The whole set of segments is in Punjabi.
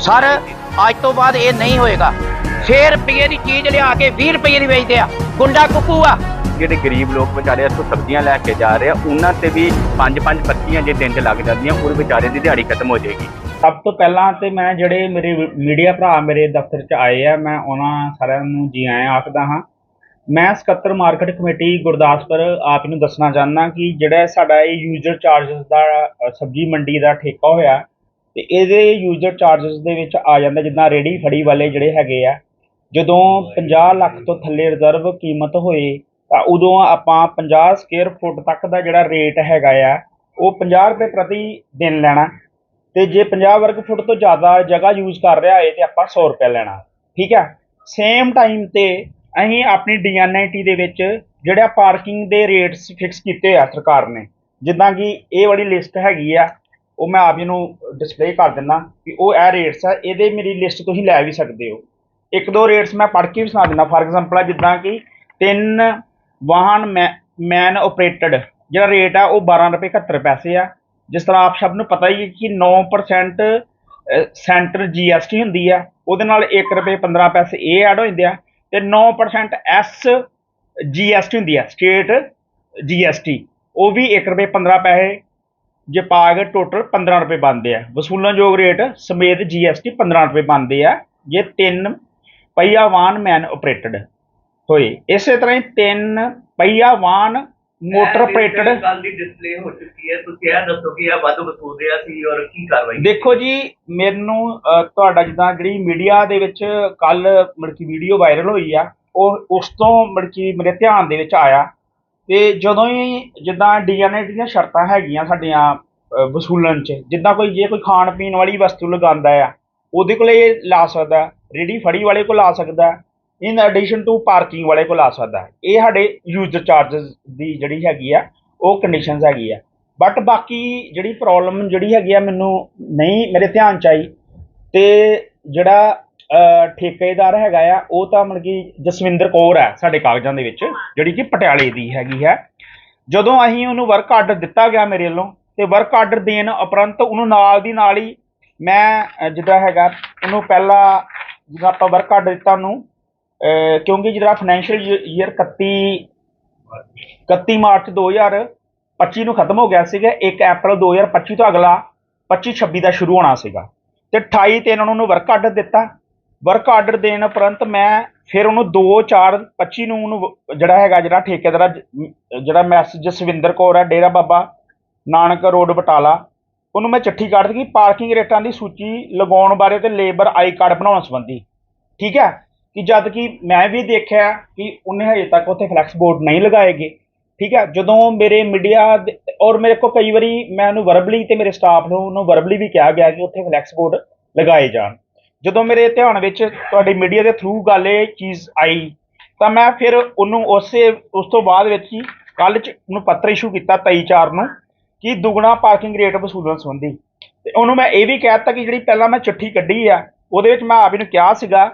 ਸਰ ਅੱਜ ਤੋਂ ਬਾਅਦ ਇਹ ਨਹੀਂ ਹੋਏਗਾ। 6 ਰੁਪਏ ਦੀ ਚੀਜ਼ ਲਿਆ ਕੇ 20 ਰੁਪਏ ਦੀ ਵੇਚਦੇ ਆ। ਗੁੰਡਾ ਕੁੱਕੂ ਆ। ਜਿਹੜੇ ਗਰੀਬ ਲੋਕ ਵਿਚਾਰੇ ਇੱਥੋਂ ਸਬਜ਼ੀਆਂ ਲੈ ਕੇ ਜਾ ਰਹੇ ਆ ਉਹਨਾਂ ਤੇ ਵੀ ਪੰਜ ਪੰਜ ਪੱਤੀਆਂ ਜੇ ਦਿਨ ਚ ਲੱਗ ਜਾਂਦੀਆਂ ਉਹ ਵਿਚਾਰੇ ਦੀ ਦਿਹਾੜੀ ਖਤਮ ਹੋ ਜਾਏਗੀ। ਸਭ ਤੋਂ ਪਹਿਲਾਂ ਤੇ ਮੈਂ ਜਿਹੜੇ ਮੇਰੇ ਮੀਡੀਆ ਭਰਾ ਮੇਰੇ ਦਫ਼ਤਰ 'ਚ ਆਏ ਆ ਮੈਂ ਉਹਨਾਂ ਸਾਰਿਆਂ ਨੂੰ ਜੀ ਆਇਆਂ ਆਖਦਾ ਹਾਂ। ਮੈਂ ਸਕੱਤਰ ਮਾਰਕੀਟ ਕਮੇਟੀ ਗੁਰਦਾਸਪੁਰ ਆਪ ਨੂੰ ਦੱਸਣਾ ਚਾਹੁੰਦਾ ਕਿ ਜਿਹੜਾ ਸਾਡਾ ਇਹ ਯੂਜ਼ਰ ਚਾਰजेस ਦਾ ਸਬਜ਼ੀ ਮੰਡੀ ਦਾ ਠੇਕਾ ਹੋਇਆ ਤੇ ਇਹਦੇ ਯੂਜ਼ਰ ਚਾਰजेस ਦੇ ਵਿੱਚ ਆ ਜਾਂਦਾ ਜਿੱਦਾਂ ਰੇੜੀ ਫੜੀ ਵਾਲੇ ਜਿਹੜੇ ਹੈਗੇ ਆ ਜਦੋਂ 50 ਲੱਖ ਤੋਂ ਥੱਲੇ ਰਿਜ਼ਰਵ ਕੀਮਤ ਹੋਏ ਤਾਂ ਉਦੋਂ ਆਪਾਂ 50 ਸਕੁਅਰ ਫੁੱਟ ਤੱਕ ਦਾ ਜਿਹੜਾ ਰੇਟ ਹੈਗਾ ਆ ਉਹ 50 ਰੁਪਏ ਪ੍ਰਤੀ ਦਿਨ ਲੈਣਾ। ਤੇ ਜੇ 50 ਵਰਗ ਫੁੱਟ ਤੋਂ ਜ਼ਿਆਦਾ ਜਗ੍ਹਾ ਯੂਜ਼ ਕਰ ਰਿਹਾ ਹੋਏ ਤੇ ਆਪਾਂ 100 ਰੁਪਏ ਲੈਣਾ। ਠੀਕ ਹੈ ਸੇਮ ਟਾਈਮ ਤੇ ਅਸੀਂ ਆਪਣੀ ਡੀਐਨਆਈਟੀ ਦੇ ਵਿੱਚ ਜਿਹੜਾ ਪਾਰਕਿੰਗ ਦੇ ਰੇਟਸ ਫਿਕਸ ਕੀਤੇ ਆ ਸਰਕਾਰ ਨੇ ਜਿੱਦਾਂ ਕਿ ਇਹ ਵਾਲੀ ਲਿਸਟ ਹੈਗੀ ਆ ਉਹ ਮੈਂ ਆਪ ਜੀ ਨੂੰ ਡਿਸਪਲੇ ਕਰ ਦਿੰਦਾ ਵੀ ਉਹ ਇਹ ਰੇਟਸ ਆ, ਇਹਦੇ ਮੇਰੀ ਲਿਸਟ ਤੁਸੀਂ ਲੈ ਵੀ ਸਕਦੇ ਹੋ। ਇੱਕ ਦੋ ਰੇਟਸ ਮੈਂ ਪੜ੍ਹ ਕੇ ਵੀ ਸੁਣਾ ਦਿੰਦਾ। ਫਾਰ ਐਗਜ਼ਾਮਪਲ ਆ, ਜਿੱਦਾਂ ਕਿ ਤਿੰਨ ਵਾਹਨ ਮੈਨ ਆਪਰੇਟਡ ਜਿਹੜਾ ਰੇਟ ਆ ਉਹ 12 ਰੁਪਏ 71 ਪੈਸੇ ਆ। ਜਿਸ ਤਰ੍ਹਾਂ ਆਪ ਸਭ ਨੂੰ ਪਤਾ ਹੀ ਹੈ ਕਿ 9% ਸੈਂਟਰ ਜੀਐਸਟੀ ਹੁੰਦੀ ਆ। ਉਹਦੇ ਨਾਲ 1 ਰੁਪਏ 15 ਪੈਸੇ ਇਹ ਐਡ ਹੋ ਜਾਂਦੇ ਆ ਤੇ 9% ਐਸ ਜੀਐਸਟੀ ਹੁੰਦੀ ਆ ਸਟੇਟ ਜੀਐਸਟੀ ਉਹ ਵੀ 1 ਰੁਪਏ 15 ਪੈਸੇ ਜੇ ਪਾ ਕੇ ਟੋਟਲ 15 ਰੁਪਏ ਬਣਦੇ ਆ। ਵਸੂਲਣਯੋਗ ਰੇਟ ਸਮੇਤ ਜੀਐਸਟੀ 15 ਰੁਪਏ ਬਣਦੇ ਆ ਜੇ ਤਿੰਨ ਪਹੀਆ ਵਾਹਨ ਮੈਨ ਆਪਰੇਟਡ ਹੋਏ। ਇਸੇ ਤਰ੍ਹਾਂ ਹੀ ਤਿੰਨ ਪਹੀਆ ਵਾਹਨ ਮੋਟਰ ਆਪਰੇਟਡ ਗੱਲ ਦੀ ਡਿਸਪਲੇ ਹੋ ਚੁੱਕੀ ਹੈ। ਤੁਸੀਂ ਇਹ ਦੱਸੋ ਕਿ ਇਹ ਵੱਧ ਵਸੂਲ ਰਿਹਾ ਸੀ ਔਰ ਕੀ ਕਾਰਵਾਈ ਦੇਖੋ ਜੀ ਮੈਨੂੰ ਤੁਹਾਡਾ ਜਿੱਦਾਂ ਜਿਹੜੀ ਮੀਡੀਆ ਦੇ ਵਿੱਚ ਕੱਲ ਮੜਕੀ ਵੀਡੀਓ ਵਾਇਰਲ ਹੋਈ ਆ ਉਹ ਉਸ ਤੋਂ ਮੜਕੀ ਮੇਰੇ ਧਿਆਨ ਦੇ ਵਿੱਚ ਆਇਆ। ਤੇ ਜਦੋਂ ਹੀ ਜਿੱਦਾਂ ਡੀਐਨਏ ਦੀਆਂ ਸ਼ਰਤਾਂ ਹੈਗੀਆਂ ਸਾਡੀਆਂ ਵਸੂਲਣ 'ਚ, ਜਿੱਦਾਂ ਕੋਈ, ਜੇ ਕੋਈ ਖਾਣ ਪੀਣ ਵਾਲੀ ਵਸਤੂ ਲਗਾਉਂਦਾ ਆ, ਉਹਦੇ ਕੋਲ ਇਹ ਲਾ ਸਕਦਾ ਰੇੜੀ ਫੜੀ ਵਾਲੇ ਕੋਲ ਆ ਸਕਦਾ ਇਨ ਐਡੀਸ਼ਨ ਟੂ ਪਾਰਕਿੰਗ ਵਾਲੇ ਕੋਲ ਆ ਸਕਦਾ। ਇਹ ਸਾਡੇ ਯੂਜ਼ਰ ਚਾਰजेस ਦੀ ਜਿਹੜੀ ਹੈਗੀ ਆ, ਉਹ ਕੰਡੀਸ਼ਨਸ ਹੈਗੀ ਆ। ਬਟ ਬਾਕੀ ਜਿਹੜੀ ਪ੍ਰੋਬਲਮ ਜਿਹੜੀ ਹੈਗੀ ਆ ਮੈਨੂੰ ਨਹੀਂ, ਮੇਰੇ ਧਿਆਨ ਚ ਆਈ, ਤੇ ਜਿਹੜਾ ਠੇਕੇਦਾਰ ਹੈਗਾ ਆ ਉਹ ਤਾਂ ਮਤਲਬ ਕਿ ਜਸਵਿੰਦਰ ਕੌਰ ਹੈ ਸਾਡੇ ਕਾਗਜ਼ਾਂ ਦੇ ਵਿੱਚ ਜਿਹੜੀ ਕਿ ਪਟਿਆਲੇ ਦੀ ਹੈਗੀ ਹੈ। ਜਦੋਂ ਅਸੀਂ ਉਹਨੂੰ ਵਰਕ ਆਰਡਰ ਦਿੱਤਾ ਗਿਆ ਮੇਰੇ ਵੱਲੋਂ ਤੇ ਵਰਕ ਆਰਡਰ ਦੇਣ ਉਪਰੰਤ ਉਹਨੂੰ ਨਾਲ ਦੀ ਨਾਲ ਹੀ ਮੈਂ ਜਿੱਦਾਂ ਹੈਗਾ ਉਹਨੂੰ ਪਹਿਲਾਂ ਜਦੋਂ ਆਪਾਂ ਵਰਕ ਆਰਡਰ ਦਿੱਤਾ ਉਹਨੂੰ ਕਿਉਂਕਿ ਜਿਹੜਾ ਫਾਈਨੈਂਸ਼ੀਅਲ ਈਅਰ 31 31 ਮਾਰਚ 2025 ਨੂੰ ਖਤਮ ਹੋ ਗਿਆ ਸੀਗਾ 1 ਅਪ੍ਰੈਲ 2025 ਤੋਂ ਅਗਲਾ 25 26 ਦਾ ਸ਼ੁਰੂ ਹੋਣਾ ਸੀਗਾ। ਤੇ 28 ਤੇ ਇਹਨਾਂ ਨੂੰ ਉਹਨੂੰ ਵਰਕ ਆਰਡਰ ਦਿੱਤਾ। ਵਰਕ ਆਰਡਰ ਦੇਣ ਉਪਰੰਤ ਮੈਂ ਫਿਰ ਉਹਨੂੰ 2 4 25 ਨੂੰ ਉਹਨੂੰ ਜਿਹੜਾ ਹੈਗਾ ਜਿਹੜਾ ਠੇਕੇਦਾਰ ਜਿਹੜਾ ਮੈਸੇਜ ਜਸਵਿੰਦਰ ਕੌਰ ਹੈ ਡੇਰਾ ਬਾਬਾ ਨਾਨਕ ਰੋਡ ਬਟਾਲਾ, ਉਹਨੂੰ ਮੈਂ ਚਿੱਠੀ ਕੱਢ ਦਿੱਤੀ ਪਾਰਕਿੰਗ ਰੇਟਾਂ ਦੀ ਸੂਚੀ ਲਗਾਉਣ ਬਾਰੇ ਤੇ ਲੇਬਰ ਆਈ ਕਾਰਡ ਬਣਾਉਣ ਸੰਬੰਧੀ। ਠੀਕ ਹੈ? ਕਿ ਜਦ ਕਿ ਮੈਂ ਵੀ ਦੇਖਿਆ ਕਿ ਉਹਨੇ ਹਜੇ ਤੱਕ ਉੱਥੇ ਫਲੈਕਸ ਬੋਰਡ ਨਹੀਂ ਲਗਾਏਗੇ। ਠੀਕ ਹੈ? ਜਦੋਂ ਮੇਰੇ ਮੀਡੀਆ ਔਰ ਮੇਰੇ ਕੋਲ ਕਈ ਵਾਰੀ ਮੈਂ ਉਹਨੂੰ ਵਰਬਲੀ ਤੇ ਮੇਰੇ ਸਟਾਫ ਨੂੰ ਉਹਨੂੰ ਵਰਬਲੀ ਵੀ ਕਿਹਾ ਗਿਆ ਕਿ ਉੱਥੇ ਫਲੈਕਸ ਬੋਰਡ ਲਗਾਏ ਜਾਣ। ਜਦੋਂ ਮੇਰੇ ਧਿਆਨ ਵਿੱਚ ਤੁਹਾਡੀ ਮੀਡੀਆ ਦੇ ਥਰੂ ਗੱਲ ਇਹ ਚੀਜ਼ ਆਈ, ਤਾਂ ਮੈਂ ਫਿਰ ਉਹਨੂੰ ਉਸੇ, ਉਸ ਤੋਂ ਬਾਅਦ ਵਿੱਚ ਹੀ ਕੱਲ ਚ ਉਹਨੂੰ ਪੱਤਰ ਇਸ਼ੂ ਕੀਤਾ 23 ਚਾਰ ਨੂੰ ਕਿ ਦੁੱਗਣਾ ਪਾਰਕਿੰਗ ਰੇਟ ਵਸੂਲਣ ਸੰਬੰਧੀ। ਤੇ ਉਹਨੂੰ ਮੈਂ ਇਹ ਵੀ ਕਹਿ ਦਿੱਤਾ ਕਿ ਜਿਹੜੀ ਪਹਿਲਾਂ ਮੈਂ ਚਿੱਠੀ ਕੱਢੀ ਆ, ਉਹਦੇ ਵਿੱਚ ਮੈਂ ਆਪ ਹੀ ਨੂੰ ਕਿਹਾ ਸੀਗਾ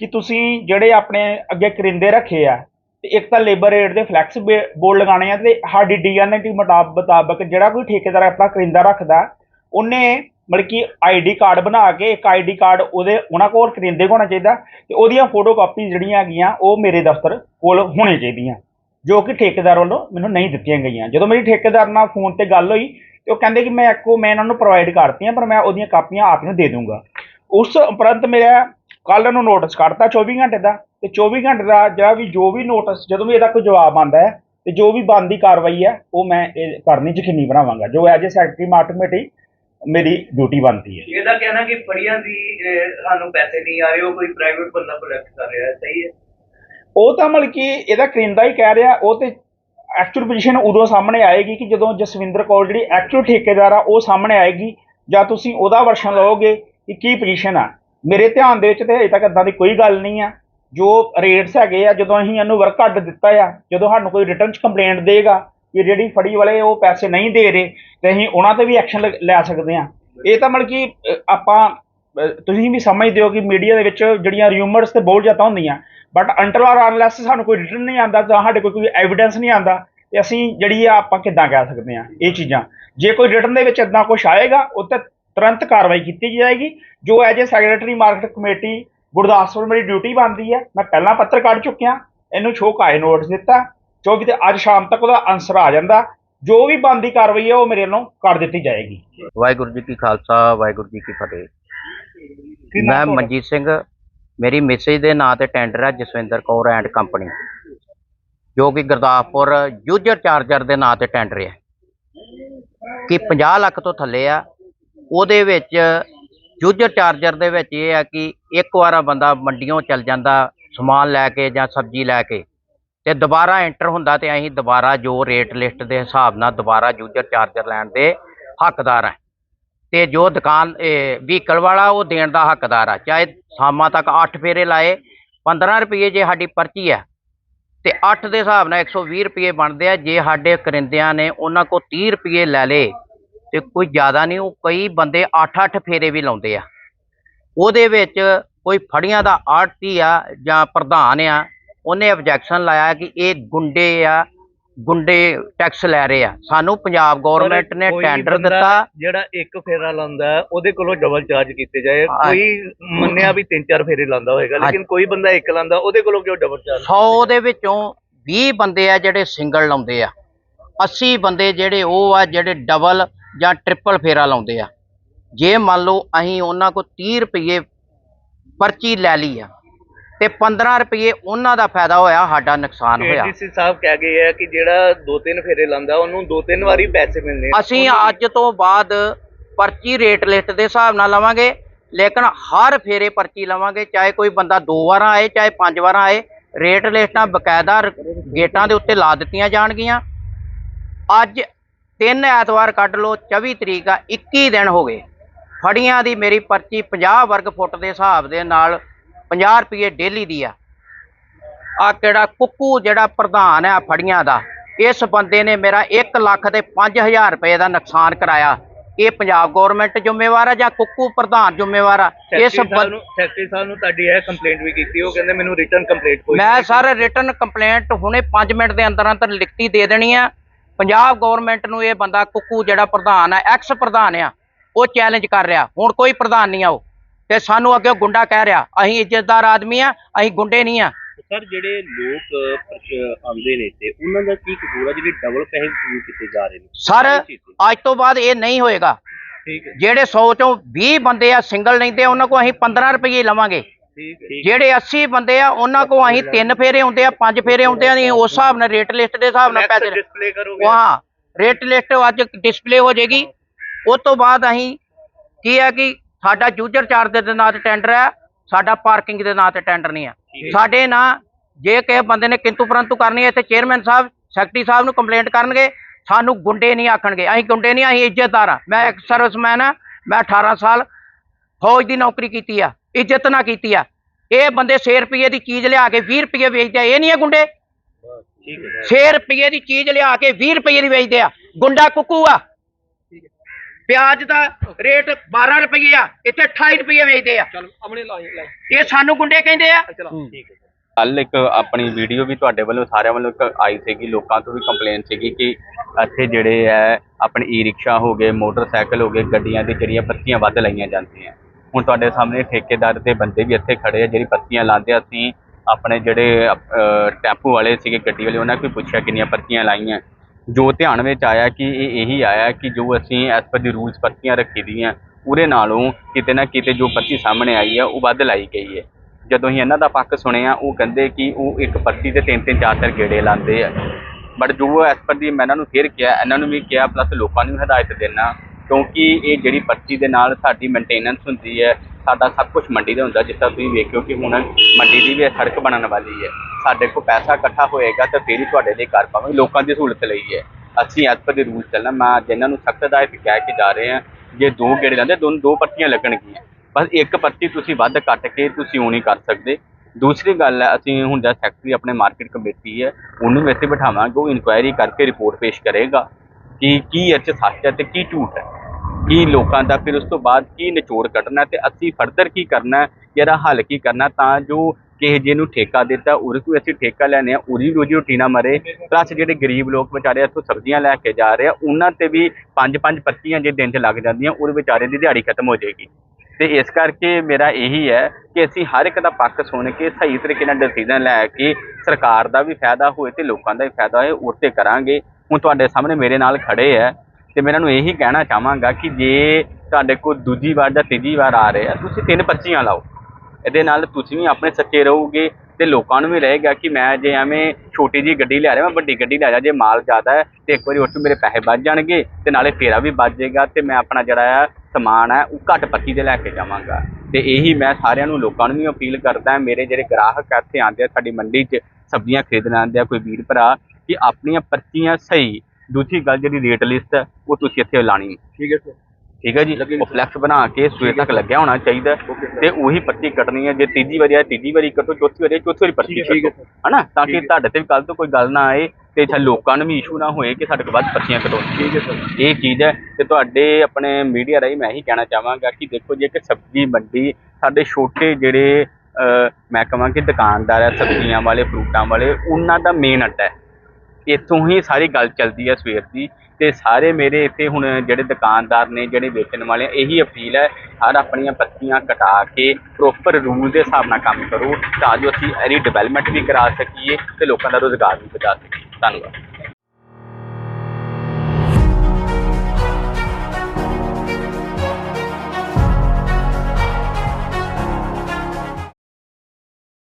ਕਿ ਤੁਸੀਂ ਜਿਹੜੇ ਆਪਣੇ ਅੱਗੇ ਕਰਿੰਦੇ ਰੱਖੇ ਆ, ਤੇ ਇੱਕ ਤਾਂ ਲੇਬਰ ਰੇਟ ਦੇ ਫਲੈਕਸ ਬੋਰਡ ਲਗਾਣੇ ਆ ਤੇ ਸਾਡੀ ਡੀਐਨਟੀ ਮੁਤਾਬਕ ਜਿਹੜਾ ਕੋਈ ਠੇਕੇਦਾਰ ਆਪਣਾ ਕਰਿੰਦਾ ਰੱਖਦਾ, ਉਹਨੇ ਮਤਲਬ ਕਿ ਆਈਡੀ ਕਾਰਡ ਬਣਾ ਕੇ ਇੱਕ ਆਈਡੀ ਕਾਰਡ ਉਹਦੇ ਉਹਨਾਂ ਕੋਲ ਕਰਿੰਦੇ ਹੋਣਾ ਚਾਹੀਦਾ ਤੇ ਉਹਦੀਆਂ ਫੋਟੋ ਕਾਪੀ ਜਿਹੜੀਆਂ ਹੈਗੀਆਂ ਉਹ ਮੇਰੇ ਦਫ਼ਤਰ ਕੋਲ ਹੋਣੇ ਚਾਹੀਦੀਆਂ, ਜੋ ਕਿ ਠੇਕੇਦਾਰ ਵੱਲੋਂ ਮੈਨੂੰ ਨਹੀਂ ਦਿੱਤੀਆਂ ਗਈਆਂ। ਜਦੋਂ ਮੇਰੀ ਠੇਕੇਦਾਰ ਨਾਲ ਫੋਨ ਤੇ ਗੱਲ ਹੋਈ ਤੇ ਉਹ ਕਹਿੰਦੇ ਕਿ ਮੈਂ ਇੱਕੋ, ਮੈਂ ਇਹਨਾਂ ਨੂੰ ਪ੍ਰੋਵਾਈਡ ਕਰਤੀਆਂ, ਪਰ ਮੈਂ ਉਹਦੀਆਂ ਕਾਪੀਆਂ ਆਪ ਨੂੰ ਦੇ ਦੂੰਗਾ ਉਸ ਉਪਰੰਤ ਮੇਰਾ ਕੱਲ ਨੂੰ ਨੋਟਿਸ ਕੱਢਤਾ 24 ਘੰਟੇ ਦਾ ਤੇ 24 ਘੰਟੇ ਦਾ ਜਿਹੜਾ ਵੀ ਜੋ ਵੀ ਨੋਟਿਸ ਜਦੋਂ ਵੀ ਇਹਦਾ ਕੋਈ ਜਵਾਬ ਆਂਦਾ ਹੈ ਤੇ ਜੋ ਵੀ ਬਣਦੀ ਕਾਰਵਾਈ ਹੈ, ਉਹ ਮੈਂ ਇਹ ਕਰਨੀ ਯਕੀਨੀ ਬਣਾਵਾਂਗਾ। ਜੋ as a secretary market committee ਮੇਰੀ ਡਿਊਟੀ ਬਣਦੀ ਹੈ। ਇਹਦਾ ਕਹਿਣਾ ਕਿ ਫੜੀਆਂ ਦੀ ਅਹ, ਸਾਨੂੰ ਪੈਸੇ ਨਹੀਂ ਆ ਰਹੇ ਉਹ ਕੋਈ ਪ੍ਰਾਈਵੇਟ ਬੰਦਾ ਕਲੈਕਟ ਕਰ ਰਿਹਾ ਹੈ ਸਹੀ ਹੈ? ਉਹ ਤਾਂ ਮਤਲਬ ਕਿ ਇਹਦਾ ਕਰਿੰਦਾ ਹੀ ਕਹਿ ਰਿਹਾ ਉਹ ਤੇ ਐਕਚੁਅਲ ਪੋਜੀਸ਼ਨ ਉਦੋਂ ਸਾਹਮਣੇ ਆਏਗੀ ਕਿ ਜਦੋਂ ਜਸਵਿੰਦਰ ਕੌਰ ਜਿਹੜੀ ਐਕਚੁਅਲ ਠੇਕੇਦਾਰ ਆ ਉਹ ਸਾਹਮਣੇ ਆਏਗੀ ਜਾਂ ਤੁਸੀਂ ਉਹਦਾ ਵਰਸ਼ਨ ਲਓਗੇ ਕਿ ਕੀ ਪੋਜੀਸ਼ਨ ਆ। ਮੇਰੇ ਧਿਆਨ ਦੇ ਵਿੱਚ ਤੇ ਹਜੇ ਤੱਕ ਇਦਾਂ ਦੀ ਕੋਈ ਗੱਲ ਨਹੀਂ ਆ। ਜੋ ਰੇਟਸ ਹੈਗੇ ਆ ਜਦੋਂ ਅਸੀਂ ਇਹਨੂੰ ਵਰਕ ਕੱਢ ਦਿੱਤਾ ਆ ਜਦੋਂ ਸਾਨੂੰ ਕੋਈ ਰਿਟਰਨ ਚ ਕੰਪਲੇਂਟ ਦੇਗਾ ਕਿ ਜਿਹੜੀ ਫੜੀ ਵਾਲੇ ਉਹ ਪੈਸੇ ਨਹੀਂ ਦੇ ਰਹੇ ਤੇ ਅਸੀਂ ਉਹਨਾਂ ਤੇ ਵੀ ਐਕਸ਼ਨ ਲੈ ਸਕਦੇ ਹਾਂ। ਇਹ ਤਾਂ ਮਤਲਬ ਕਿ ਆਪਾਂ ਤੁਸੀਂ ਵੀ ਸਮਝਦੇ ਹੋ ਕਿ ਮੀਡੀਆ ਦੇ ਵਿੱਚ ਜਿਹੜੀਆਂ ਰਿਊਮਰਸ ਤੇ ਬਹੁਤ ਜ਼ਿਆਦਾ ਹੁੰਦੀਆਂ ਬਟ ਅੰਟਰ ਔਰ ਅਨਲੈਸ ਸਾਨੂੰ ਕੋਈ ਰਿਟਰਨ ਨਹੀਂ ਆਂਦਾ ਜਾਂ ਸਾਡੇ ਕੋਲ ਕੋਈ ਐਵੀਡੈਂਸ ਨਹੀਂ ਆਂਦਾ ਤੇ ਅਸੀਂ ਜਿਹੜੀ ਆ ਆਪਾਂ ਕਿੱਦਾਂ ਕਹਿ ਸਕਦੇ ਆ ਇਹ ਚੀਜ਼ਾਂ। ਜੇ ਕੋਈ ਰਿਟਰਨ ਦੇ ਵਿੱਚ ਇਦਾਂ ਕੁਝ ਆਏਗਾ, ਉਹ ਤੇ ਤੁਰੰਤ ਕਾਰਵਾਈ ਕੀਤੀ ਜਾਏਗੀ। ਜੋ as a secretary market committee Gurdaspur ਮੇਰੀ ਡਿਊਟੀ ਬਣਦੀ ਹੈ, ਮੈਂ ਪਹਿਲਾਂ ਪੱਤਰ ਕੱਢ ਚੁੱਕਿਆ, ਇਹਨੂੰ ਸ਼ੋਕਾਏ ਨੋਟਿਸ ਦਿੱਤਾ ਚੌਵੀ ਤੇ ਅੱਜ ਸ਼ਾਮ ਤੱਕ ਉਹਦਾ ਆਨਸਰ ਆ ਜਾਂਦਾ ਜੋ ਵੀ ਬਣਦੀ ਕਾਰਵਾਈ ਹੈ ਉਹ ਮੇਰੇ ਵੱਲੋਂ ਕਰ ਦਿੱਤੀ ਜਾਏਗੀ। ਵਾਹਿਗੁਰੂ ਜੀ ਕੀ ਖਾਲਸਾ ਵਾਹਿਗੁਰੂ ਜੀ ਕੀ ਫਤਿਹ। ਮੈਂ? ਮਨਜੀਤ ਸਿੰਘ ਮੇਰੀ ਮੈਸੇਜ ਦੇ ਨਾਂ ਤੇ ਟੈਂਡਰ ਹੈ ਜਸਵਿੰਦਰ ਕੌਰ ਐਂਡ ਕੰਪਨੀ ਜੋ ਕਿ ਗੁਰਦਾਸਪੁਰ ਯੂਜ਼ਰ ਚਾਰਜਰ ਦੇ ਨਾਂ ਤੇ ਟੈਂਡਰ ਹੈ ਕਿ 50 ਲੱਖ ਤੋਂ ਥੱਲੇ ਆ ਉਹਦੇ ਵਿੱਚ ਯੂਜ਼ਰ ਚਾਰਜਰ ਦੇ ਵਿੱਚ ਇਹ ਆ ਕਿ ਇੱਕ ਵਾਰਾ ਬੰਦਾ ਮੰਡੀਆਂ ਚੱਲ ਜਾਂਦਾ ਸਮਾਨ ਲੈ ਕੇ ਜਾਂ ਸਬਜ਼ੀ ਲੈ ਕੇ ਤੇ ਦੁਬਾਰਾ ਐਂਟਰ ਹੁੰਦਾ ਤੇ ਅਸੀਂ ਦੁਬਾਰਾ ਜੋ ਰੇਟ ਲਿਸਟ ਦੇ ਹਿਸਾਬ ਨਾਲ ਦੁਬਾਰਾ ਯੂਜ਼ਰ ਚਾਰਜਰ ਲੈਣ ਦੇ ਹੱਕਦਾਰ ਹੈ। ਤੇ ਜੋ ਦੁਕਾਨ ਵਹੀਕਲ ਵਾਲਾ ਉਹ ਦੇਣ ਦਾ ਹੱਕਦਾਰ ਆ ਚਾਹੇ ਸ਼ਾਮਾਂ ਤੱਕ 8 ਫੇਰੇ ਲਾਏ 15 ਰੁਪਏ ਜੇ ਸਾਡੀ ਪਰਚੀ ਹੈ, ਤੇ 8 ਦੇ ਹਿਸਾਬ ਨਾਲ 120 ਰੁਪਏ ਬਣਦੇ ਆ। ਜੇ ਸਾਡੇ ਕਰਿੰਦਿਆਂ ਨੇ ਉਹਨਾਂ ਕੋ 30 ਰੁਪਏ ਲੈ ਲੇ ਤੇ ਕੋਈ ਜ਼ਿਆਦਾ ਨਹੀਂ, ਉਹ ਕਈ ਬੰਦੇ 8-8 ਫੇਰੇ ਵੀ ਲਾਉਂਦੇ ਆ। ਉਹਦੇ ਵਿੱਚ ਕੋਈ ਫੜੀਆਂ ਦਾ ਆੜਤੀ ਆ ਜਾਂ ਪ੍ਰਧਾਨ ਆ ਉਹਨੇ ਆਬਜੈਕਸ਼ਨ ਲਾਇਆ ਕਿ ਇਹ ਗੁੰਡੇ ਆ ਗੁੰਡੇ ਟੈਕਸ ਲੈ ਰਹੇ ਆ। ਸਾਨੂੰ ਪੰਜਾਬ ਗਵਰਨਮੈਂਟ ਨੇ ਟੈਂਡਰ ਦਿੱਤਾ। ਜਿਹੜਾ ਇੱਕ ਫੇਰਾ ਲਾਉਂਦਾ ਉਹਦੇ ਕੋਲੋਂ ਡਬਲ ਚਾਰਜ ਕੀਤੇ ਜਾਏ। ਕੋਈ ਮੰਨਿਆ ਵੀ ਤਿੰਨ ਚਾਰ ਫੇਰੇ ਲਾਉਂਦਾ ਹੋਏਗਾ। ਲੇਕਿਨ ਕੋਈ ਬੰਦਾ ਇੱਕ ਲਾਉਂਦਾ ਉਹਦੇ ਕੋਲੋਂ ਕਿਉਂ ਡਬਲ ਚਾਰਜ 100 ਦੇ ਵਿੱਚੋਂ 20 ਬੰਦੇ ਆ ਜਿਹੜੇ ਸਿੰਗਲ ਲਾਉਂਦੇ ਆ। 80 ਬੰਦੇ ਜਿਹੜੇ ਉਹ ਆ ਜਿਹੜੇ ਡਬਲ ਜਾਂ ਟ੍ਰਿਪਲ ਫੇਰਾ ਲਾਉਂਦੇ ਆ। ਜੇ ਮੰਨ ਲਓ ਅਸੀਂ ਉਹਨਾਂ ਕੋ 30 ਰੁਪਏ ਪਰਚੀ ਲੈ ਲਈ ਆ ਤੇ 15 ਰੁਪਏ ਉਹਨਾਂ ਦਾ ਫਾਇਦਾ ਹੋਇਆ ਸਾਡਾ ਨੁਕਸਾਨ ਹੋਇਆ। ਏਡੀਸੀ ਸਾਹਿਬ ਕਹਿ ਗਏ ਆ ਕਿ ਜਿਹੜਾ ਦੋ ਤਿੰਨ ਫੇਰੇ ਲਾਉਂਦਾ ਉਹਨੂੰ ਦੋ ਤਿੰਨ ਵਾਰੀ ਪੈਸੇ ਮਿਲਨੇ ਆ। ਅਸੀਂ ਅੱਜ ਤੋਂ ਬਾਅਦ ਪਰਚੀ ਰੇਟ ਲਿਸਟ ਦੇ ਹਿਸਾਬ ਨਾਲ ਲਵਾਂਗੇ ਲੇਕਿਨ ਹਰ ਫੇਰੇ ਪਰਚੀ ਲਵਾਂਗੇ ਚਾਹੇ ਕੋਈ ਬੰਦਾ ਦੋ ਵਾਰਾਂ ਆਏ ਚਾਹੇ ਪੰਜ ਵਾਰਾਂ ਆਏ ਰੇਟ ਲਿਸਟਾਂ ਬਕਾਇਦਾ ਰ- ਗੇਟਾਂ ਦੇ ਉੱਤੇ ਲਾ ਦਿੱਤੀਆਂ ਜਾਣਗੀਆਂ। ਅੱਜ ਤਿੰਨ ਐਤਵਾਰ ਕੱਢ ਲਓ 24 ਤਰੀਕ ਆ 21 ਦਿਨ ਹੋ ਗਏ। ਫੜੀਆਂ ਦੀ ਮੇਰੀ ਪਰਚੀ 50 ਵਰਗ ਫੁੱਟ ਦੇ ਹਿਸਾਬ ਦੇ ਨਾਲ 50 ਰੁਪਏ ਡੇਲੀ ਦੀ ਆ। ਆ ਕਿਹੜਾ ਕੁੱਕੂ ਜਿਹੜਾ ਪ੍ਰਧਾਨ ਆ ਫੜੀਆਂ ਦਾ ਇਸ ਬੰਦੇ ਨੇ ਮੇਰਾ 1 ਲੱਖ ਤੇ 5000 ਰੁਪਏ ਦਾ ਨੁਕਸਾਨ ਕਰਾਇਆ। ਇਹ ਪੰਜਾਬ ਗਵਰਨਮੈਂਟ ਜ਼ਿੰਮੇਵਾਰ ਆ ਜਾਂ ਕੁੱਕੂ ਪ੍ਰਧਾਨ ਜ਼ਿੰਮੇਵਾਰ ਆ? ਇਸ ਨੂੰ ਸੈਕਟਰੀ ਸਾਹਿਬ ਨੂੰ ਤੁਹਾਡੀ ਇਹ ਕੰਪਲੇਂਟ ਵੀ ਕੀਤੀ ਉਹ ਕਹਿੰਦੇ ਮੈਨੂੰ ਰਿਟਰਨ ਕੰਪਲੇਂਟ ਕੋਈ ਮੈਂ ਸਰ ਰਿਟਰਨ ਕੰਪਲੇਂਟ ਹੁਣੇ 5 ਮਿੰਟ ਦੇ ਅੰਦਰ ਅੰਦਰ ਲਿਖਤੀ ਦੇ ਦੇਣੀ ਆ। ਪੰਜਾਬ ਗਵਰਨਮੈਂਟ ਨੂੰ ਇਹ ਬੰਦਾ ਕੁੱਕੂ ਜਿਹੜਾ ਪ੍ਰਧਾਨ ਆ ਐਕਸ ਪ੍ਰਧਾਨ ਆ ਉਹ ਚੈਲੰਜ ਕਰ ਰਿਹਾ। ਹੁਣ ਕੋਈ ਪ੍ਰਧਾਨ ਨਹੀਂ ਆ ਉਹ। ਤੇ ਸਾਨੂੰ ਅੱਗੇ ਗੁੰਡਾ ਕਹਿ ਰਿਹਾ ਅਸੀਂ ਇੱਜ਼ਤਦਾਰ ਆਦਮੀ ਆ ਅਸੀਂ ਗੁੰਡੇ ਨਹੀਂ ਆ। ਸਰ ਜਿਹੜੇ ਲੋਕ ਆਉਂਦੇ ਨੇ ਤੇ ਉਹਨਾਂ ਦਾ ਕੀ ਕਸੂਰ ਆ ਜਿਹੜੇ ਡਬਲ ਪੈਸੇ ਵਸੂਲ ਕੀਤੇ ਜਾ ਰਹੇ ਨੇ? ਸਰ। ਅੱਜ ਤੋਂ ਬਾਅਦ ਇਹ ਨਹੀਂ ਹੋਏਗਾ। ਠੀਕ ਹੈ। ਜਿਹੜੇ 100 ਚੋਂ 20 ਬੰਦੇ ਆ ਸਿੰਗਲ ਲੈਂਦੇ ਆ ਉਹਨਾਂ ਕੋ ਅਸੀਂ 15 ਰੁਪਏ ਲਵਾਂਗੇ। ਜਿਹੜੇ 80 ਬੰਦੇ ਆ ਉਹਨਾਂ ਕੋ ਅਸੀਂ ਤਿੰਨ ਫੇਰੇ ਆਉਂਦੇ ਆ ਪੰਜ ਫੇਰੇ ਆਉਂਦੇ ਆ ਅਸੀਂ ਉਸ ਹਿਸਾਬ ਨਾਲ ਰੇਟ ਲਿਸਟ ਦੇ ਹਿਸਾਬ ਨਾਲ ਪੈਸੇ ਡਿਸਪਲੇ ਕਰੋਗੇ? ਹਾਂ ਰੇਟ ਲਿਸਟ ਅੱਜ ਡਿਸਪਲੇ ਹੋ ਜਾਏਗੀ। ਉਸ ਤੋਂ ਬਾਅਦ ਅਸੀਂ ਕੀ ਹੈ ਕਿ ਸਾਡਾ ਯੂਜ਼ਰ ਚਾਰਜ ਦੇ ਨਾਂ ਤੇ ਟੈਂਡਰ ਹੈ ਸਾਡਾ ਪਾਰਕਿੰਗ ਦੇ ਨਾਂ ਤੇ ਟੈਂਡਰ ਨਹੀਂ ਆ ਸਾਡੇ ਨਾਂ ਜੇ ਕਿਸੇ ਬੰਦੇ ਨੇ ਕਿੰਤੂ ਪਰੰਤੂ ਕਰਨੀ ਹੈ ਇੱਥੇ ਚੇਅਰਮੈਨ ਸਾਹਿਬ ਸੈਕਟਰੀ ਸਾਹਿਬ ਨੂੰ ਕੰਪਲੇਂਟ ਕਰਨਗੇ ਸਾਨੂੰ ਗੁੰਡੇ ਨਹੀਂ ਆਖਣਗੇ। ਅਸੀਂ ਗੁੰਡੇ ਨਹੀਂ ਅਸੀਂ ਇੱਜ਼ਤਦਾਰ ਆ ਮੈਂ ਇੱਕ ਸਰਵਿਸਮੈਨ ਆ ਮੈਂ 18 ਸਾਲ ਫੌਜ ਦੀ ਨੌਕਰੀ ਕੀਤੀ ਆ ਇੱਜ਼ਤ ਨਾ ਕੀਤੀ ਆ। ਇਹ ਬੰਦੇ 6 ਰੁਪਏ ਦੀ ਚੀਜ਼ ਲਿਆ ਕੇ 20 ਰੁਪਏ ਵੇਚਦੇ ਆ ਇਹ ਨਹੀਂ ਹੈ ਗੁੰਡੇ। ਠੀਕ ਹੈ 6 ਰੁਪਏ ਦੀ ਚੀਜ਼ ਲਿਆ ਕੇ 20 ਰੁਪਏ ਦੀ ਵੇਚਦੇ ਆ। ਗੁੰਡਾ ਕੁੱਕੂ ਆ। ਪਿਆਜ਼ ਦਾ ਰੇਟ 12 ਰੁਪਏ ਆ ਇੱਥੇ 28 ਰੁਪਏ ਵੇਚਦੇ ਆ। ਇਹ ਸਾਨੂੰ ਗੁੰਡੇ ਕਹਿੰਦੇ ਆ। ਕੱਲ ਇੱਕ ਆਪਣੀ ਵੀਡੀਓ ਵੀ ਤੁਹਾਡੇ ਵੱਲੋਂ ਸਾਰਿਆਂ ਵੱਲੋਂ ਆਈ ਸੀਗੀ ਲੋਕਾਂ ਤੋਂ ਵੀ ਕੰਪਲੇਨ ਸੀਗੀ ਕਿ ਇੱਥੇ ਜਿਹੜੇ ਹੈ ਆਪਣੇ ਈ ਰਿਕਸ਼ਾ ਹੋ ਗਏ ਮੋਟਰਸਾਈਕਲ ਹੋ ਗਏ ਗੱਡੀਆਂ ਦੀ ਜਿਹੜੀਆਂ ਪਰਚੀਆਂ ਵੱਧ ਲਾਈਆਂ ਜਾਂਦੀਆਂ ਹੁਣ ਤੁਹਾਡੇ ਸਾਹਮਣੇ ਠੇਕੇਦਾਰ ਦੇ ਬੰਦੇ ਵੀ ਇੱਥੇ ਖੜੇ ਆ ਜਿਹੜੀ ਪਰਚੀਆਂ ਲਾਉਂਦੇ ਆ। ਅਸੀਂ ਆਪਣੇ ਜਿਹੜੇ ਟੈਂਪੂ ਵਾਲੇ ਸੀਗੇ ਗੱਡੀ ਵਾਲੇ ਉਹਨਾਂ ਕੋਲ ਪੁੱਛਿਆ ਕਿੰਨੀਆਂ ਪਰਚੀਆਂ ਲਾਈਆਂ। ਜੋ ਧਿਆਨ ਵਿੱਚ ਆਇਆ ਕਿ ਇਹ ਇਹੀ ਆਇਆ ਕਿ ਜੋ ਅਸੀਂ ਐਸ ਪਰ ਦੀ ਰੂਲਸ ਪਰਚੀਆਂ ਰੱਖੀ ਦੀਆਂ, ਉਹਦੇ ਨਾਲੋਂ ਕਿਤੇ ਨਾ ਕਿਤੇ ਜੋ ਪਰਚੀ ਸਾਹਮਣੇ ਆਈ ਹੈ ਉਹ ਵੱਧ ਲਾਈ ਗਈ ਹੈ ਜਦੋਂ ਅਸੀਂ ਇਹਨਾਂ ਦਾ ਪੱਖ ਸੁਣਿਆ, ਉਹ ਕਹਿੰਦੇ ਕਿ ਉਹ ਇੱਕ ਪਰਚੀ ਤੇ ਤਿੰਨ ਤਿੰਨ ਚਾਰ ਚਾਰ ਗੇੜੇ ਲਾਉਂਦੇ ਆ। ਬਟ ਜੋ ਐਸ ਪਰ ਦੀ ਮੈਂ ਇਹਨਾਂ ਨੂੰ ਫਿਰ ਕਿਹਾ, ਇਹਨਾਂ ਨੂੰ ਵੀ ਕਿਹਾ ਪਲੱਸ ਲੋਕਾਂ ਨੂੰ ਵੀ ਹਦਾਇਤ ਦੇਣਾ ਕਿਉਂਕਿ ਇਹ ਜਿਹੜੀ ਪਰਚੀ ਦੇ ਨਾਲ ਸਾਡੀ ਮੇਨਟੇਨੈਂਸ ਹੁੰਦੀ ਹੈ ਸਾਡਾ ਸਭ ਕੁਝ ਮੰਡੀ ਦਾ ਹੁੰਦਾ, ਜਿਸ ਤਰ੍ਹਾਂ ਤੁਸੀਂ ਵੇਖਿਓ ਕਿ ਹੁਣ ਮੰਡੀ ਦੀ ਵੀ ਇਹ ਸੜਕ ਬਣਨ ਵਾਲੀ ਹੈ। ਸਾਡੇ ਕੋਲ ਪੈਸਾ ਇਕੱਠਾ ਹੋਏਗਾ ਤਾਂ ਫਿਰ ਹੀ ਤੁਹਾਡੇ ਲਈ ਕਰ ਪਾਵਾਂਗੇ, ਲੋਕਾਂ ਦੀ ਸਹੂਲਤ ਲਈ ਹੈ। ਅਸੀਂ ਐਸ ਪਰ ਦੇ ਰੂਲ ਚੱਲਣਾ, ਮੈਂ ਜਿਨ੍ਹਾਂ ਨੂੰ ਸਖਤ ਹਦਾਇਤ ਕਹਿ ਕੇ ਜਾ ਰਹੇ ਹਾਂ, ਜੇ ਦੋ ਗੇੜੇ ਲਾਉਂਦੇ ਦੋ ਦੋ ਪਰਚੀਆਂ ਲੱਗਣਗੀਆਂ। ਬਸ ਇੱਕ ਪਰਚੀ ਤੁਸੀਂ ਵੱਧ ਕੱਟ ਕੇ ਤੁਸੀਂ ਉਹ ਨਹੀਂ ਕਰ ਸਕਦੇ। ਦੂਸਰੀ ਗੱਲ ਹੈ, ਅਸੀਂ ਹੁਣ ਜਦ ਸੈਕਟਰੀ ਆਪਣੇ ਮਾਰਕੀਟ ਕਮੇਟੀ ਹੈ, ਉਹਨੂੰ ਵੈਸੇ ਬਿਠਾਵਾਂਗੇ, ਉਹ ਇਨਕੁਆਇਰੀ ਕਰਕੇ ਰਿਪੋਰਟ ਪੇਸ਼ ਕਰੇਗਾ ਕਿ ਕੀ ਇਹ 'ਚ ਸੱਚ ਹੈ ਤੇ ਕੀ ਝੂਠ ਹੈ। ਕੀ ਲੋਕਾਂ ਦਾ ਫਿਰ ਉਸ ਤੋਂ ਬਾਅਦ ਕੀ ਨਿਚੋੜ ਕੱਢਣਾ ਤੇ ਅਸੀਂ ਫਰਦਰ ਕੀ ਕਰਨਾ ਹੈ, ਇਹਦਾ ਹੱਲ ਕੀ ਕਰਨਾ ਤਾਂ ਜੋ ਕਿਸੇ ਜੇ ਨੂੰ ਠੇਕਾ ਦਿੱਤਾ ਉਹਦੇ ਕੋਈ ਅਸੀਂ ਠੇਕਾ ਲੈਨੇ ਆ ਉਹਦੀ ਰੋਜੀ ਰੋਟੀ ਨਾ ਮਰੇ। ਪਲੱਸ ਜਿਹੜੇ ਗਰੀਬ ਲੋਕ ਵਿਚਾਰੇ ਇੱਥੋਂ ਸਬਜ਼ੀਆਂ ਲੈ ਕੇ ਜਾ ਰਹੇ ਆ ਉਹਨਾਂ ਤੇ ਵੀ ਪੰਜ ਪੰਜ ਪਰਚੀਆਂ ਜੇ ਦਿਨ 'ਚ ਲੱਗ ਜਾਂਦੀਆਂ ਉਹਦੇ ਵਿਚਾਰੇ ਦੀ ਦਿਹਾੜੀ ਖਤਮ ਹੋ ਜਾਏਗੀ। ਤੇ ਇਸ ਕਰਕੇ ਮੇਰਾ ਇਹੀ ਹੈ ਕਿ ਅਸੀਂ ਹਰ ਇੱਕ ਦਾ ਪੱਖ ਸੁਣ ਕੇ ਸਹੀ ਤਰੀਕੇ ਨਾਲ ਡਿਸੀਜਨ ਲੈ ਕੇ ਸਰਕਾਰ ਦਾ ਵੀ ਫਾਇਦਾ ਹੋਏ ਤੇ ਲੋਕਾਂ ਦਾ ਵੀ ਫਾਇਦਾ ਹੋਏ ਉਹ ਤੇ ਕਰਾਂਗੇ। ਹੁਣ ਤੁਹਾਡੇ ਸਾਹਮਣੇ ਮੇਰੇ ਨਾਲ ਖੜੇ ਹੈ ਤੇ ਮੈਂ ਇਹਨਾਂ ਨੂੰ ਇਹੀ ਕਹਿਣਾ ਚਾਹਾਂਗਾ ਕਿ ਜੇ ਤੁਹਾਡੇ ਕੋਲ ਦੂਜੀ ਵਾਰ ਜਾਂ ਤੀਜੀ ਵਾਰ ਆ ਰਹੇ ਆ, ਤੁਸੀਂ ਤਿੰਨ ਪਰਚੀਆਂ ਲਾਓ। ਇਹਦੇ ਨਾਲ ਤੁਸੀਂ ਵੀ ਆਪਣੇ ਸੱਚੇ ਰਹੋਗੇ ਤੇ ਲੋਕਾਂ ਨੂੰ ਵੀ ਰਹੇਗਾ ਕਿ ਮੈਂ ਜੇ ਐਵੇਂ ਛੋਟੀ ਜੀ ਗੱਡੀ ਲਿਆ ਰਿਹਾ, ਮੈਂ ਵੱਡੀ ਗੱਡੀ ਲਿਆ ਜਾ, ਜੇ ਮਾਲ ਜ਼ਿਆਦਾ ਹੈ ਤੇ ਇੱਕ ਵਾਰੀ ਉਸ 'ਚ ਮੇਰੇ ਪੈਸੇ ਬਚ ਜਾਣਗੇ ਤੇ ਨਾਲੇ ਫੇਰਾ ਵੀ ਬਚ ਜਾਏਗਾ ਤੇ ਮੈਂ ਆਪਣਾ ਜਿਹੜਾ ਆ ਸਮਾਨ ਹੈ ਉਹ ਘੱਟ ਪੱਕੀ ਤੇ ਲੈ ਕੇ ਜਾਵਾਂਗਾ। ਤੇ ਇਹੀ ਮੈਂ ਸਾਰਿਆਂ ਨੂੰ ਲੋਕਾਂ ਨੂੰ ਵੀ ਅਪੀਲ ਕਰਦਾ, ਮੇਰੇ ਜਿਹੜੇ ਗ੍ਰਾਹਕ ਇੱਥੇ ਆਉਂਦੇ ਆ ਸਾਡੀ ਮੰਡੀ 'ਚ ਸਬਜ਼ੀਆਂ ਖਰੀਦਣ ਆਉਂਦੇ ਆ, ਕੋਈ ਵੀਰ ਭਰਾ, ਕਿ ਆਪਣੀਆਂ ਪਰਚੀਆਂ ਸਹੀ ਦੂਜੀ ਗੱਲ ਜਿਹੜੀ ਰੇਟ ਲਿਸਟ ਹੈ ਉਹ ਤੁਸੀਂ ਇੱਥੇ ਲਾਣੀ ਠੀਕ ਹੈ ਸਰ। ਠੀਕ ਹੈ ਜੀ? ਉਹ ਫਲੈਕਸ ਬਣਾ ਕੇ ਸਵੇਰ ਤੱਕ ਲੱਗਿਆ ਹੋਣਾ ਚਾਹੀਦਾ। ਤੇ ਉਹੀ ਪਰਚੀ ਕੱਟਣੀ ਹੈ। ਜੇ ਤੀਜੀ ਵਾਰੀ ਆ ਤੀਜੀ ਵਾਰੀ ਕੱਟੋ ਚੌਥੀ ਵਾਰੀ ਚੌਥੀ ਵਾਰੀ ਹੈ, ਕੱਟੋ। ਹਨਾ? ਤਾਂ ਕਿ ਤੁਹਾਡੇ ਤੇ ਵੀ ਕੱਲ ਤੋਂ ਕੋਈ ਗੱਲ ਨਾ ਆਏ ਤੇ ਇੱਥੇ ਲੋਕਾਂ ਨੂੰ ਵੀ ਇਸ਼ੂ ਨਾ ਹੋਏ ਕਿ ਸਾਡੇ ਕੋਲ ਵੱਧ ਪਰਚੀਆਂ ਕਟਾਉਣ ਠੀਕ ਹੈ ਸਰ। ਇਹ ਚੀਜ਼ ਹੈ। ਤੇ ਤੁਹਾਡੇ ਆਪਣੇ ਮੀਡੀਆ ਰਾਹੀਂ ਮੈਂ ਇਹੀ ਕਹਿਣਾ ਚਾਹਾਂਗਾ ਕਿ ਦੇਖੋ ਜੇ ਕਿ ਸਬਜ਼ੀ ਮੰਡੀ ਸਾਡੇ ਛੋਟੇ ਜਿਹੜੇ ਮੈਂ ਕਹਾਂ ਕਿ ਦੁਕਾਨਦਾਰ ਹੈ ਸਬਜ਼ੀਆਂ ਵਾਲੇ ਫਰੂਟਾਂ ਵਾਲੇ ਉਹਨਾਂ ਦਾ ਮੇਨ ਅੱਡਾ ਹੈ। ਇੱਥੋਂ ਹੀ ਸਾਰੀ ਗੱਲ ਚੱਲਦੀ ਹੈ ਸਵੇਰ ਦੀ। ਤੇ ਸਾਰੇ ਮੇਰੇ ਇੱਥੇ ਹੁਣ ਜਿਹੜੇ ਦੁਕਾਨਦਾਰ ਨੇ, ਜਿਹੜੇ ਵੇਚਣ ਵਾਲੇ ਇਹੀ ਅਪੀਲ ਹੈ, ਹਰ ਆਪਣੀਆਂ ਪੱਤੀਆਂ ਕਟਾ ਕੇ ਪ੍ਰੋਪਰ ਰੂਲ ਦੇ ਹਿਸਾਬ ਨਾਲ ਕੰਮ ਕਰੋ, ਤਾਂ ਜੋ ਅਸੀਂ ਇਹਦੀ ਡਿਵੈਲਪਮੈਂਟ ਵੀ ਕਰਾ ਸਕੀਏ ਤੇ ਲੋਕਾਂ ਦਾ ਰੋਜ਼ਗਾਰ ਵੀ ਬਚਾ ਸਕੀਏ। ਧੰਨਵਾਦ।